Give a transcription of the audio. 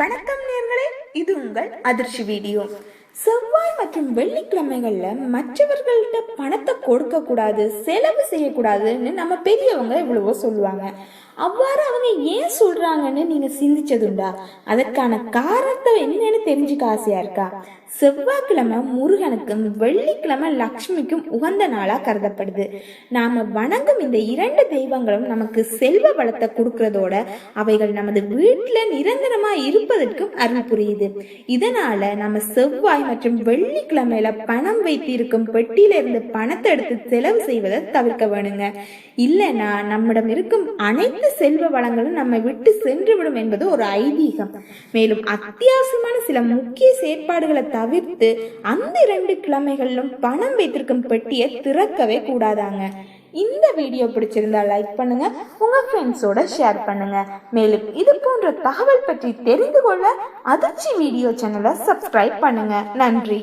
வணக்கம் நேர்களே இது உங்கள் அதிர்ச்சி வீடியோ. செவ்வாய் மற்றும் வெள்ளிக்கிழமைகளில் மற்றவர்கள்ட்ட பணத்தை கொடுக்கக்கூடாது செலவு செய்யக்கூடாதுன்னு நம்ம பெரியவங்க இவ்வளவோ சொல்லுவாங்க. அவ்வாறு அவங்க ஏன் சொல்றாங்கன்னு நீங்க சிந்திச்சதுண்டா? அதற்கான காரணத்தை என்னன்னு தெரிஞ்சுக்க ஆசையா இருக்கா? செவ்வாய்க்கிழமை முருகனுக்கும் வெள்ளிக்கிழமை லக்ஷ்மிக்கும் உகந்த நாளா கருதப்படுது. நாம வணங்கும் இந்த இரண்டு தெய்வங்களும் நமக்கு செல்வ வளத்தை கொடுக்கறதோட அவைகள் நமது வீட்டுல நிரந்தரமா இருப்பதற்கும் அருள் புரியுது. இதனால நம்ம செவ்வாய் மற்றும் வெள்ளிக்கிழமையில பணம் வைத்திருக்கும் பெட்டியில இருந்து பணத்தை எடுத்து செலவு செய்வதை தவிர்க்க வேணுங்க. இல்லைன்னா நம்மிடம் இருக்கும் அனைத்து செல்வ வளங்களும் நம்மை விட்டு சென்றுவிடும் என்பது ஒரு ஐதீகம். மேலும் அத்தியாவசியமான சில முக்கிய செயற்பாடுகளை தவிர்த்து அந்த இரண்டு கிழமைகளிலும் பணம் வைத்திருக்கும் பெட்டியை திறக்கவே கூடாதாங்க. இந்த வீடியோ பிடிச்சிருந்தா லைக் பண்ணுங்க உங்க ஃப்ரெண்ட்ஸோட ஷேர் பண்ணுங்க. மேலும் இது போன்ற தகவல் பற்றி தெரிந்து கொள்ள அதிர்ச்சி வீடியோ சேனலை சப்ஸ்கிரைப் பண்ணுங்க. நன்றி.